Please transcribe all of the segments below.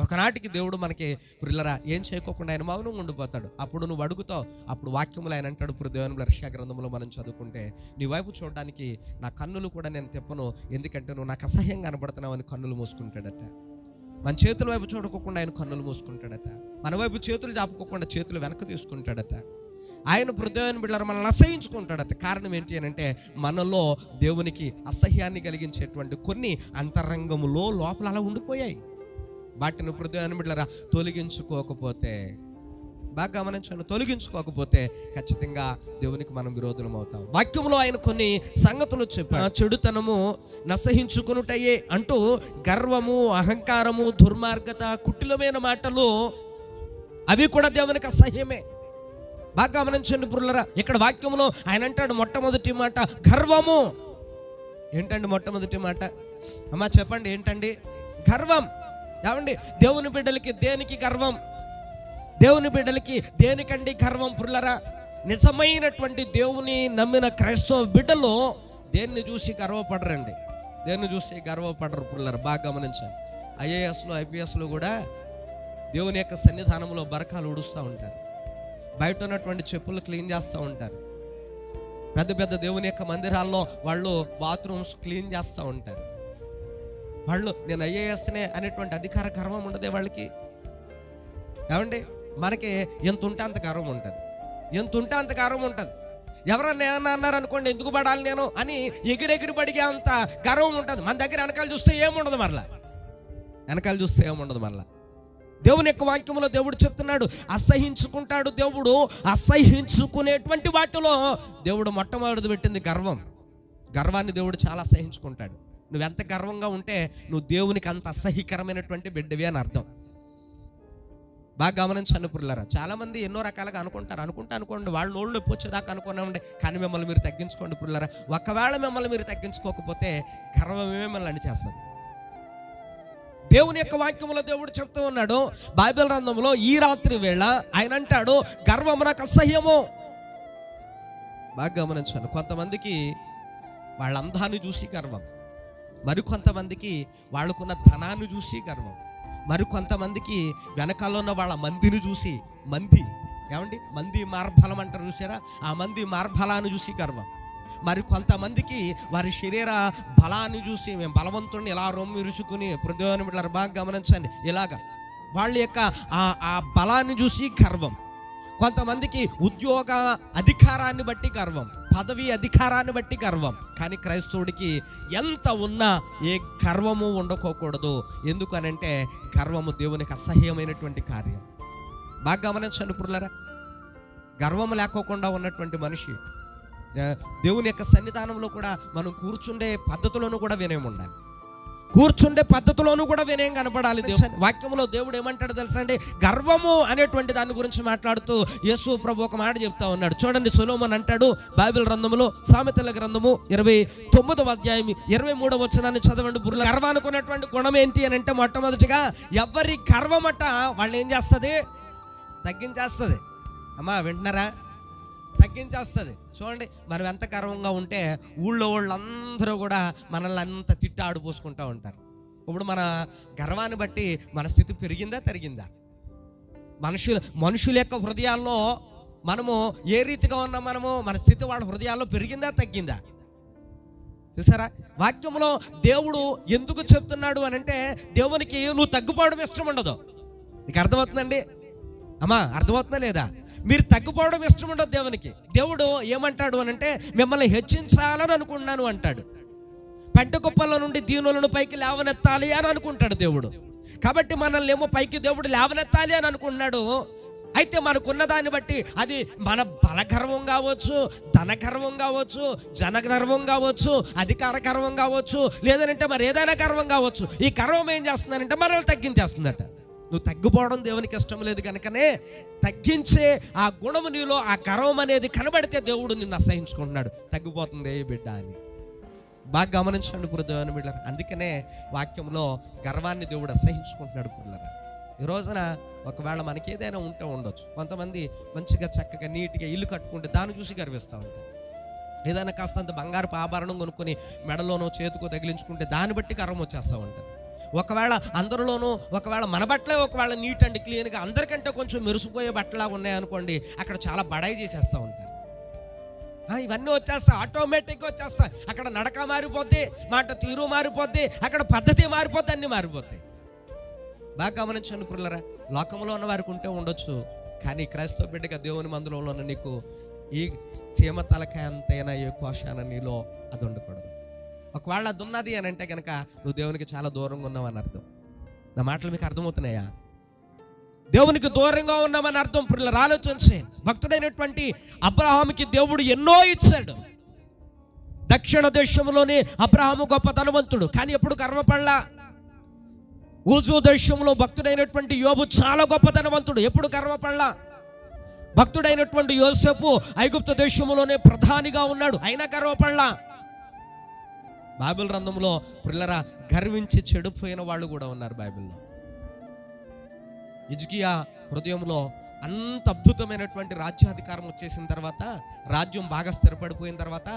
ఒకనాటికి దేవుడు మనకి పిల్లరా ఏం చేయకోకుండా ఆయన మౌనం ఉండిపోతాడు. అప్పుడు నువ్వు అడుగుతావు అప్పుడు వాక్యములు ఆయన అంటాడు ఇప్పుడు దేవుని రష్యా గ్రంథంలో మనం చదువుకుంటే నీ వైపు చూడడానికి నా కన్నులు కూడా నేను తెప్పను ఎందుకంటే నువ్వు నాకు అసహ్యంగా కనబడుతున్నావు అని కన్నులు మూసుకుంటాడట. మన చేతుల వైపు చూడకోకుండా ఆయన కన్నులు మూసుకుంటాడట. మన వైపు చేతులు చాపుకోకుండా చేతులు వెనక్కి తీసుకుంటాడట. ఆయన హృదయాన్ని బిడ్డలు మనల్ని అసహించుకుంటాడట. కారణం ఏంటి అని అంటే మనలో దేవునికి అసహ్యాన్ని కలిగించేటువంటి కొన్ని అంతరంగములో లోపల అలా ఉండిపోయాయి. వాటిని హృదయాన్ని బిడ్డలరా తొలగించుకోకపోతే బాగా గమనించండి తొలగించుకోకపోతే ఖచ్చితంగా దేవునికి మనం విరోధులం అవుతాం. వాక్యంలో ఆయన కొన్ని సంగతులు చెప్పారు చెడుతనము నసహించుకునుటయే అంటూ గర్వము అహంకారము దుర్మార్గత కుటిలమైన మాటలు అవి కూడా దేవునికి అసహ్యమే. బాగా గమనించండి పురులరా ఇక్కడ వాక్యంలో ఆయన అంటాడు మొట్టమొదటి మాట గర్వము. ఏంటండి మొట్టమొదటి మాట? అమ్మా చెప్పండి ఏంటండి? గర్వం. ఏమండి? దేవుని బిడ్డలకి దేనికి గర్వం? దేవుని బిడ్డలకి దేనికండి గర్వం పుల్లరా? నిజమైనటువంటి దేవుని నమ్మిన క్రైస్తవ బిడ్డలు దేన్ని చూసి గర్వపడరండి? దేన్ని చూసి గర్వపడరు పుల్లరు? బాగా గమనించండి. ఐఏఎస్లో ఐపీఎస్లో కూడా దేవుని యొక్క సన్నిధానంలో బరకాలు ఉడుస్తూ ఉంటారు. బయట ఉన్నటువంటి చెప్పులు క్లీన్ చేస్తూ ఉంటారు. పెద్ద పెద్ద దేవుని యొక్క మందిరాల్లో వాళ్ళు బాత్రూమ్స్ క్లీన్ చేస్తూ ఉంటారు. వాళ్ళు నేను ఐఏఎస్నే అనేటువంటి అధికార గర్వం ఉండదే వాళ్ళకి. ఏమండి? మనకి ఎంత ఉంటే అంత గర్వం ఉంటుంది. ఎంత ఉంటే అంత గర్వం ఉంటుంది. ఎవరన్నా ఏమన్నా అన్నారు అనుకోండి ఎందుకు పడాలి నేను? అని ఎగిరెగిరి పడిగే అంత గర్వం ఉంటుంది. మన దగ్గర వెనకాల చూస్తే ఏముండదు మరలా. వెనకాల చూస్తే ఏముండదు మరలా. దేవుని యొక్క వాక్యంలో దేవుడు చెప్తున్నాడు అసహించుకుంటాడు దేవుడు అసహించుకునేటువంటి వాటిలో దేవుడు మొట్టమొదటి పెట్టింది గర్వం. గర్వాన్ని దేవుడు చాలా అసహించుకుంటాడు. నువ్వెంత గర్వంగా ఉంటే నువ్వు దేవునికి అంత అసహ్యకరమైనటువంటి బిడ్డవి అని అర్థం. బాగా గమనించండి పుల్లరా. చాలామంది ఎన్నో రకాలుగా అనుకుంటారు. అనుకుంటా అనుకోండి వాళ్ళ నోళ్ళు నొప్పి వచ్చేదాకా అనుకున్నామండి. కానీ మిమ్మల్ని మీరు తగ్గించుకోండి పుల్లరా. ఒకవేళ మిమ్మల్ని మీరు తగ్గించుకోకపోతే గర్వమే మిమ్మల్ని అని చేస్తుంది. దేవుని యొక్క వాక్యంలో దేవుడు చెప్తూ ఉన్నాడు. బైబిల్ రంధంలో ఈ రాత్రి వేళ ఆయన అంటాడు గర్వం నాకు అసహ్యము. బాగా గమనించండి. కొంతమందికి వాళ్ళ అందాన్ని చూసి గర్వం. మరికొంతమందికి వాళ్ళకున్న ధనాన్ని చూసి గర్వం. మరికొంతమందికి వెనకాల ఉన్న వాళ్ళ మందిని చూసి మంది. ఏమండి? మంది మార్బలం అంటారు చూసారా? ఆ మంది మార్బలాన్ని చూసి గర్వం. మరి కొంతమందికి వారి శరీర బలాన్ని చూసి మేము బలవంతుడిని ఇలా రొమ్ము ఇరుచుకుని హృదయాన్ని బిడ్డలారా బాగా గమనించండి. ఇలాగా. వాళ్ళ యొక్క ఆ ఆ బలాన్ని చూసి గర్వం. కొంతమందికి ఉద్యోగ అధికారాన్ని బట్టి గర్వం. పదవి అధికారాన్ని బట్టి గర్వం. కానీ క్రైస్తవుడికి ఎంత ఉన్నా ఏ గర్వము ఉండకోకూడదు. ఎందుకనంటే గర్వము దేవునికి అసహ్యమైనటువంటి కార్యం. బాగా గమనించండి పురులరా. గర్వం లేకోకుండా ఉన్నటువంటి మనిషి. దేవుని యొక్క సన్నిధానంలో కూడా మనం కూర్చుండే పద్ధతిలోనూ కూడా వినయం ఉండాలి. కూర్చుండే పద్ధతిలోనూ కూడా వినయం కనపడాలి వాక్యంలో దేవుడు ఏమంటాడు తెలుసా అండి? గర్వము అనేటువంటి దాని గురించి మాట్లాడుతూ యేసు ప్రభు ఒక మాట చెప్తా ఉన్నాడు. చూడండి సులోమన్ అంటాడు బైబిల్ గ్రంథములో సామెతల గ్రంథము ఇరవై తొమ్మిదవ అధ్యాయం ఇరవై మూడవ వచనాన్ని చదవండి బుర్ర. గర్వానుకున్నటువంటి గుణం ఏంటి అని అంటే మొట్టమొదటిగా ఎవరి గర్వమట వాళ్ళు ఏం చేస్తుంది? తగ్గించేస్తుంది. అమ్మా వింటున్నారా? తగ్గించేస్తుంది. చూడండి మనం ఎంత గర్వంగా ఉంటే ఊళ్ళో వాళ్ళందరూ కూడా మనల్ని అంత తిట్టి ఆడిపోసుకుంటూ ఉంటారు. ఇప్పుడు మన గర్వాన్ని బట్టి మన స్థితి పెరిగిందా తరిగిందా? మనుషులు మనుషుల యొక్క హృదయాల్లో మనము ఏ రీతిగా ఉన్నాం మనము మన స్థితి వాళ్ళ హృదయాల్లో పెరిగిందా తగ్గిందా? చూసారా? వాక్యంలో దేవుడు ఎందుకు చెప్తున్నాడు అని అంటే దేవునికి నువ్వు తగ్గిపోవడం ఇష్టం ఉండదు. నీకు అర్థమవుతుందండి? అమ్మా అర్థమవుతుందా లేదా? మీరు తగ్గిపోవడం ఇష్టం ఉండదు దేవునికి. దేవుడు ఏమంటాడు అని అంటే మిమ్మల్ని హెచ్చించాలని అనుకున్నాను అంటాడు. పెంట కుప్పల నుండి దీనులను పైకి లేవనెత్తాలి అని అనుకుంటాడు దేవుడు. కాబట్టి మనల్ని ఏమో పైకి దేవుడు లేవనెత్తాలి అని అనుకున్నాడు అయితే మనకున్న దాన్ని బట్టి అది మన బల గర్వం కావచ్చు ధన గర్వం కావచ్చు జనగర్వం కావచ్చు అధికార గర్వం కావచ్చు లేదంటే మరి ఏదైనా గర్వం కావచ్చు. ఈ గర్వం ఏం చేస్తుందంటే మనల్ని తగ్గించేస్తుందట. నువ్వు తగ్గిపోవడం దేవునికి ఇష్టం లేదు కనుకనే తగ్గించే ఆ గుణము నీలో ఆ గర్వం అనేది కనబడితే దేవుడు నిన్ను అసహించుకుంటున్నాడు. తగ్గిపోతుంది ఏ బిడ్డ అని. బాగా గమనించండి పురుదేవని బిడ్డలు అందుకనే వాక్యంలో గర్వాన్ని దేవుడు అసహించుకుంటున్నాడు పుల్లరా. ఈ రోజున ఒకవేళ మనకి ఏదైనా ఉంటే ఉండొచ్చు. కొంతమంది మంచిగా చక్కగా నీట్గా ఇల్లు కట్టుకుంటే దాన్ని చూసి గర్విస్తూ ఉంటారు. ఏదైనా కాస్తంత బంగారు ఆభరణం కొనుక్కొని మెడలోనో చేతుకో తగిలించుకుంటే దాన్ని బట్టి గర్వం వచ్చేస్తూ ఉంటుంది. ఒకవేళ అందరిలోనూ ఒకవేళ మన బట్టలే ఒకవేళ నీట్ అండ్ క్లీన్గా అందరికంటే కొంచెం మెరిసిపోయే బట్టలాగా ఉన్నాయనుకోండి అక్కడ చాలా బడాయి చేసేస్తూ ఉంటారు. ఇవన్నీ వచ్చేస్తాయి ఆటోమేటిక్గా వచ్చేస్తాయి అక్కడ నడక మారిపోద్ది మాట తీరు మారిపోద్ది అక్కడ పద్ధతి మారిపోద్ది అన్నీ మారిపోతాయి. బాగా గమనించండి పుల్లరా లోకంలో ఉన్న వారికి ఉంటే ఉండొచ్చు కానీ క్రైస్తవ బిడ్డగా దేవుని మందులో నీకు ఈ చీమ తలకాయ అంతైనా ఏ కోశాన నీలో అది ఉండకూడదు. ఒకవేళ అది ఉన్నది అని అంటే కనుక నువ్వు దేవునికి చాలా దూరంగా ఉన్నావు అని అర్థం. నా మాటలు మీకు అర్థమవుతున్నాయా? దేవునికి దూరంగా ఉన్నామని అర్థం. పిల్లలు ఆలోచించే భక్తుడైనటువంటి అబ్రహాముకి దేవుడు ఎన్నో ఇచ్చాడు. దక్షిణ దేశంలోనే అబ్రహాము గొప్ప ధనవంతుడు. కానీ ఎప్పుడు గర్వపడలా ఊజు దేశంలో భక్తుడైనటువంటి యోబు చాలా గొప్ప ధనవంతుడు. ఎప్పుడు గర్వపడలా భక్తుడైనటువంటి యోసేపు ఐగుప్త దేశంలోనే ప్రధానిగా ఉన్నాడు. అయినా గర్వపడలా బైబిల్ రంధంలో పిల్లరా గర్వించి చెడిపోయిన వాళ్ళు కూడా ఉన్నారు బైబిల్లో. ఇజ్కియా హృదయంలో అంత అద్భుతమైనటువంటి రాజ్యాధికారం వచ్చేసిన తర్వాత రాజ్యం బాగా స్థిరపడిపోయిన తర్వాత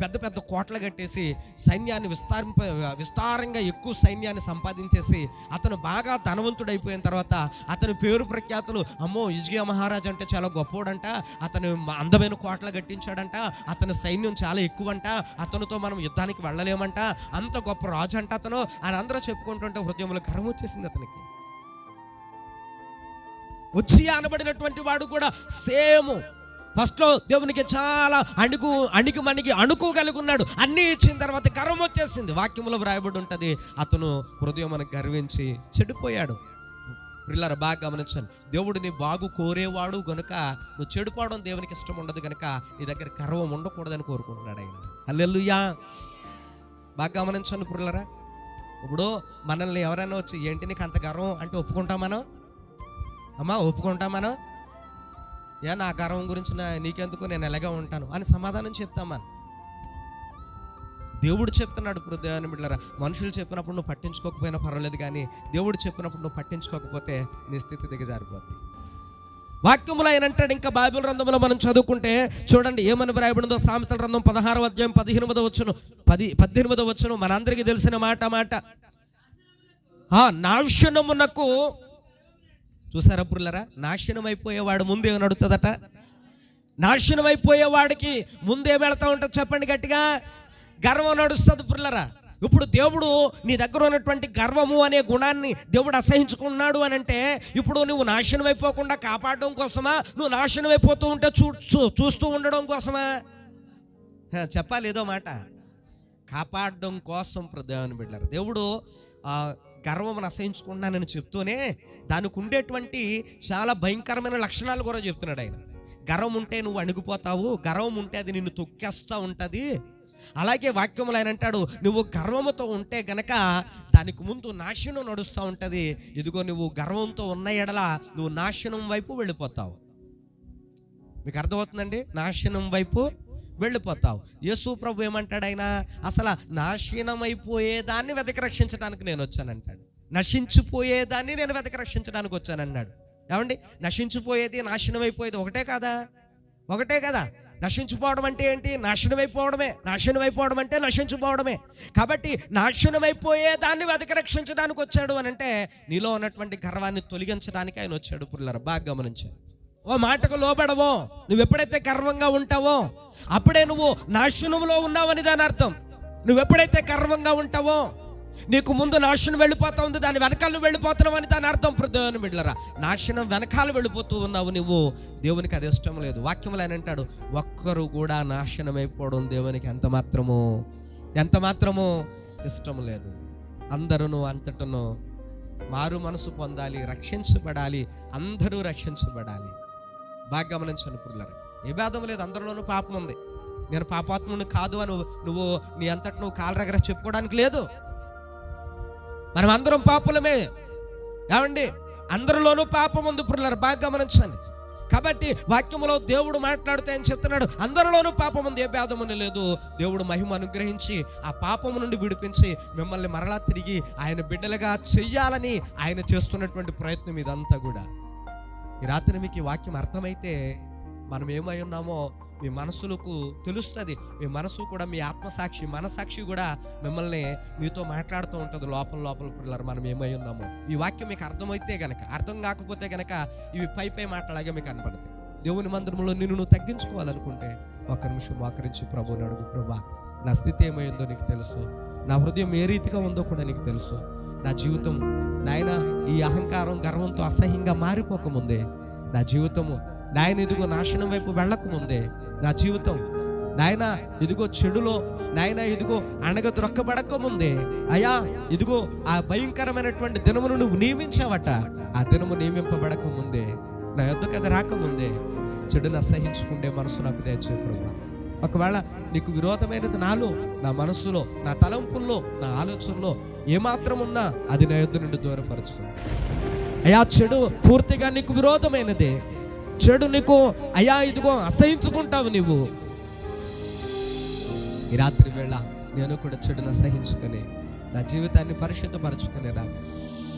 పెద్ద పెద్ద కోటలు కట్టేసి సైన్యాన్ని విస్తారింప విస్తారంగా ఎక్కువ సైన్యాన్ని సంపాదించేసి అతను బాగా ధనవంతుడైపోయిన తర్వాత అతని పేరు ప్రఖ్యాతులు అమ్మో ఇజ్గియా మహారాజ్ అంటే చాలా గొప్పోడంట అతను అందమైన కోటలు కట్టించాడంట అతని సైన్యం చాలా ఎక్కువంట అతనితో మనం యుద్ధానికి వెళ్ళలేమంట అంత గొప్ప రాజు అంట అతను అని అందరూ చెప్పుకుంటుంటే హృదయంలో గర్వం వచ్చేసింది అతనికి. వచ్చి అనబడినటువంటి వాడు కూడా సేమ్. ఫస్ట్లో దేవునికి చాలా అణుకు అణికి మణికి అణుకోగలుగున్నాడు అన్నీ ఇచ్చిన తర్వాత గర్వం వచ్చేసింది. వాక్యంలో వ్రాయబడి ఉంటుంది అతను హృదయం మనకు గర్వించి చెడిపోయాడు. పిల్లర బాగా గమనించండి. దేవుడు నీ బాగు కోరేవాడు గనుక నువ్వు చెడిపోవడం దేవునికి ఇష్టం ఉండదు గనుక నీ దగ్గర గర్వం ఉండకూడదని కోరుకుంటున్నాడు ఆయన. అల్లెల్లుయా బాగా గమనించండి పుల్లరా. ఇప్పుడు మనల్ని ఎవరైనా వచ్చి ఏంటి నీకు అంత గర్వం? అంటే ఒప్పుకుంటాం మనం? అమ్మా ఒప్పుకుంటాం మనం? ఏ నా గర్వం గురించి నా నీకెందుకు? నేను ఎలాగే ఉంటాను? అని సమాధానం చెప్తాం మనం దేవుడు చెప్తున్నాడు ఇప్పుడు దేవుని మనుషులు చెప్పినప్పుడు నువ్వు పట్టించుకోకపోయినా పర్వాలేదు కానీ దేవుడు చెప్పినప్పుడు నువ్వు పట్టించుకోకపోతే నీ స్థితి దిగజారిపోద్ది. వాక్యములు ఆయన అంటాడు ఇంకా బైబిల్ రంధంలో మనం చదువుకుంటే చూడండి ఏమని వ్రాయబడిందో సామెతల రంధం పదహారవ అధ్యాయం పదిహేనుమదో వచ్చును పది పద్దెనిమిదో వచ్చును మనందరికీ తెలిసిన మాట మాట. నాశనమునకు చూసారా పుల్లరా నాశనం అయిపోయేవాడు ముందే నడుతుందట. నాశనం అయిపోయేవాడికి ముందే వెళతా ఉంటుంది చెప్పండి గట్టిగా. గర్వం నడుస్తుంది పుల్లరా ఇప్పుడు దేవుడు నీ దగ్గర ఉన్నటువంటి గర్వము అనే గుణాన్ని దేవుడు అసహించుకున్నాడు అని అంటే ఇప్పుడు నువ్వు నాశనం అయిపోకుండా కాపాడడం కోసమా? నువ్వు నాశనం అయిపోతూ ఉంటే చూ చూ- చూస్తూ ఉండడం కోసమా? చెప్పాలి ఏదో మాట. కాపాడడం కోసం ప్రదేవాన్ని బిడ్డారు దేవుడు గర్వం అసహించుకున్నానని చెప్తూనే దానికి ఉండేటువంటి చాలా భయంకరమైన లక్షణాలు కూడా చెప్తున్నాడు ఆయన. గర్వం ఉంటే నువ్వు అణిగిపోతావు గర్వం ఉంటే అది నిన్ను తొక్కేస్తూ ఉంటుంది. అలాగే వాక్యములు ఆయన అంటాడు నువ్వు గర్వముతో ఉంటే గనక దానికి ముందు నాశనం నడుస్తూ ఉంటుంది. ఇదిగో నువ్వు గర్వంతో ఉన్న ఎడల నువ్వు నాశనం వైపు వెళ్ళిపోతావు. మీకు అర్థమవుతుందండి? నాశనం వైపు వెళ్ళిపోతావు. యేసు ప్రభు ఏమంటాడు ఆయన? అసలు నాశనం అయిపోయేదాన్ని వెతకి రక్షించడానికి నేను వచ్చానంటాడు. నశించిపోయేదాన్ని నేను వెతకి రక్షించడానికి వచ్చానన్నాడు. ఏమండి? నశించిపోయేది నాశనం అయిపోయేది ఒకటే కాదా? ఒకటే కదా. నశించిపోవడం అంటే ఏంటి? నాశనం అయిపోవడమే నాశనం అయిపోవడం అంటే నశించిపోవడమే. కాబట్టి నాశనమైపోయే అయిపోయే దాన్ని వెతక రక్షించడానికి వచ్చాడు అని అంటే నీలో ఉన్నటువంటి గర్వాన్ని తొలగించడానికి ఆయన వచ్చాడు పుల్లర. బాగా గమనించాడు. ఓ మాటకు లోబడవో? నువ్వు ఎప్పుడైతే గర్వంగా ఉంటావో? అప్పుడే నువ్వు నాశనంలో ఉన్నావని దాని అర్థం. నువ్వు ఎప్పుడైతే గర్వంగా ఉంటావో? నీకు ముందు నాశనం వెళ్ళిపోతా ఉంది దాని వెనకాల నువ్వు వెళ్ళిపోతున్నావు అని దాని అర్థం. దేవుని బిడ్డరా నాశనం వెనకాల వెళ్ళిపోతూ ఉన్నావు నువ్వు. దేవునికి అది ఇష్టం లేదు. వాక్యములు ఆయన అంటాడు ఒక్కరు కూడా నాశనం అయిపోవడం దేవునికి ఎంత మాత్రము? ఎంత మాత్రము ఇష్టం లేదు. అందరూ అంతటను మారు మనసు పొందాలి రక్షించబడాలి అందరూ రక్షించబడాలి. బాగా గమనించండి పురులరా ఏ భేదం లేదు అందరిలోనూ పాపం ఉంది. నేను పాపాత్ముని కాదు అని నువ్వు- నీ అంతటి నువ్వు కాలరగర చెప్పుకోవడానికి లేదు. మనం అందరం పాపులమే. ఏమండి? అందరిలోనూ పాపం ఉంది పురులరా బాగా గమనించండి కాబట్టి వాక్యములో దేవుడు మాట్లాడితే అని చెప్తున్నాడు? అందరిలోనూ పాపం ఉంది ఏ భేదముని లేదు. దేవుడు మహిమ అనుగ్రహించి ఆ పాపము నుండి విడిపించి మిమ్మల్ని మరలా తిరిగి ఆయన బిడ్డలుగా చెయ్యాలని ఆయన చేస్తున్నటువంటి ప్రయత్నం ఇదంతా కూడా. ఈ రాత్రి మీకు ఈ వాక్యం అర్థమైతే మనం ఏమై ఉన్నామో మీ మనసులకు తెలుస్తుంది. మీ మనసు కూడా మీ ఆత్మసాక్షి మనసాక్షి కూడా మిమ్మల్ని మీతో మాట్లాడుతూ ఉంటుంది లోపల లోపల పిల్లలు మనం ఏమై ఉన్నామో. ఈ వాక్యం మీకు అర్థమైతే గనక అర్థం కాకపోతే గనక ఇవి పై పై మాట్లాడగా మీకు కనపడతాయి. దేవుని మందిరంలో నిన్ను నువ్వు తగ్గించుకోవాలనుకుంటే ఒక నిమిషం మోకరించి ప్రభుని అడుగు ప్రభా. నా స్థితి ఏమైందో నీకు తెలుసు. నా హృదయం ఏ రీతిగా ఉందో కూడా నీకు తెలుసు. నా జీవితం నాయనా ఈ అహంకారం గర్వంతో అసహ్యంగా మారిపోకముందే. నా జీవితము నాయన ఇదిగో నాశనం వైపు వెళ్ళకముందే. నా జీవితం నాయన ఇదిగో చెడులో నాయన ఇదిగో అణగదొరక్కబడక ముందే అయ్యా ఇదిగో ఆ భయంకరమైనటువంటి దినమును నువ్వు నియమించావట. ఆ దినము నియమింపబడక ముందే నా యొద్దకు అది రాకముందే. చెడును అసహించుకుండే మనసు నాకు దయచే ప్రభా. ఒకవేళ నీకు విరోధమైనది నాలో నా మనసులో నా తలంపుల్లో నా ఆలోచనలో ఏమాత్రం ఉన్నా అది నా యొద్ద నుండి దూరపరుస్తుంది. అయా చెడు పూర్తిగా నీకు విరోధమైనదే. చెడు నీకు అయా ఇదిగో అసహించుకుంటావు నీవు. ఈ రాత్రి వేళ నేను కూడా చెడును అసహించుకుని నా జీవితాన్ని పరిశుద్ధపరచుకునే రా.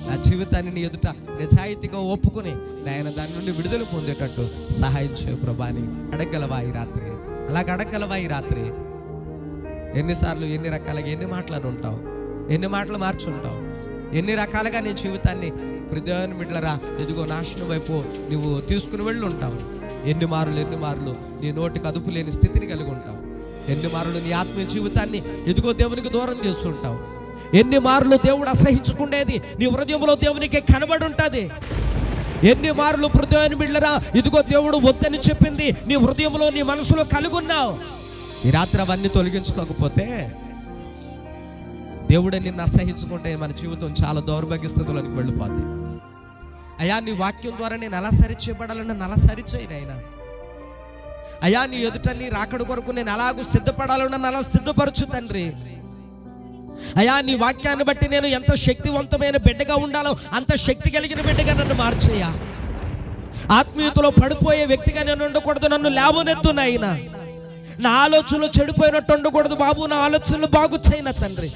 నా జీవితాన్ని నీ ఎదుట నిజాయితీగా ఒప్పుకొని నాయన దాని నుండి విడుదల పొందేటట్టు సహాయం చేయ ప్రభాని అడగలవా ఈ రాత్రి? అలాగ అడగలవా ఈ రాత్రి? ఎన్నిసార్లు ఎన్ని రకాలుగా ఎన్ని మాట్లాడుంటావు ఎన్ని మాటలు మార్చుంటావు? ఎన్ని రకాలుగా నీ జీవితాన్ని హృదయాన్ని బిడ్డలరా ఎదుగో నాశనం వైపు నువ్వు తీసుకుని వెళ్ళి ఉంటావు ఎన్ని మారులు ఎన్ని మారులు నీ నోటికి అదుపు లేని స్థితిని కలిగి ఉంటావు. ఎన్ని మారులు నీ ఆత్మీయ జీవితాన్ని ఎదుగో దేవునికి దూరం చేస్తుంటావు. ఎన్ని మార్లు దేవుడు అసహించుకునేది నీ హృదయంలో దేవునికి కనబడి ఉంటుంది. ఎన్ని మార్లు హృదయాన్ని బిడ్డరా ఇదిగో దేవుడు వద్దని చెప్పింది నీ హృదయంలో నీ మనసులో కలుగున్నావు ఈ రాత్రి అవన్నీ తొలగించుకోకపోతే దేవుడే నిన్ను అసహించుకుంటే మన జీవితం చాలా దౌర్భాగ్య స్థితిలోనికి వెళ్ళిపోద్ది. అయ్యా నీ వాక్యం ద్వారా నేను ఎలా సరిచేయబడాలని అలా సరిచేయనైనా అయ్యా నీ ఎదుట నీ రాకడ కొరకు నేను ఎలాగూ సిద్ధపడాలని అలా సిద్ధపరచు తండ్రి? అయ్యా నీ వాక్యాన్ని బట్టి నేను ఎంత శక్తివంతమైన బిడ్డగా ఉండాలో అంత శక్తి కలిగిన బిడ్డగా నన్ను మార్చేయా ఆత్మీయతలో పడిపోయే వ్యక్తిగా నేను ఉండకూడదు నన్ను లేవనెత్తు నాయన. నా ఆలోచనలు చెడిపోయినట్టు ఉండకూడదు బాబు నా ఆలోచనలు బాగు తండ్రి?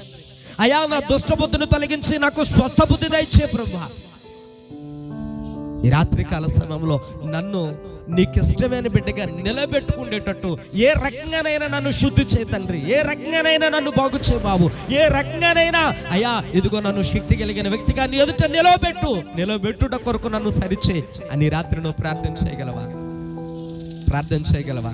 అయా నా దుష్ట బుద్ధిని తొలగించి నాకు స్వస్థ బుద్ధి దయచే ప్రభా. ఈ రాత్రికాల సమయంలో నన్ను నీకు ఇష్టమైన బిడ్డగా నిలబెట్టుకునేటట్టు ఏ రకంగానైనా నన్ను శుద్ధి చేయి తండ్రి ఏ రకంగానైనా నన్ను బాగు చేయి బాబు ఏ రకంగానైనా అయ్యా ఇదిగో నన్ను శక్తి కలిగిన వ్యక్తిగా నీ ఎదుట నిలబెట్టు నిలబెట్టుట కొరకు నన్ను సరిచే అని రాత్రి నువ్వు ప్రార్థన చేయగలవా? ప్రార్థన చేయగలవా?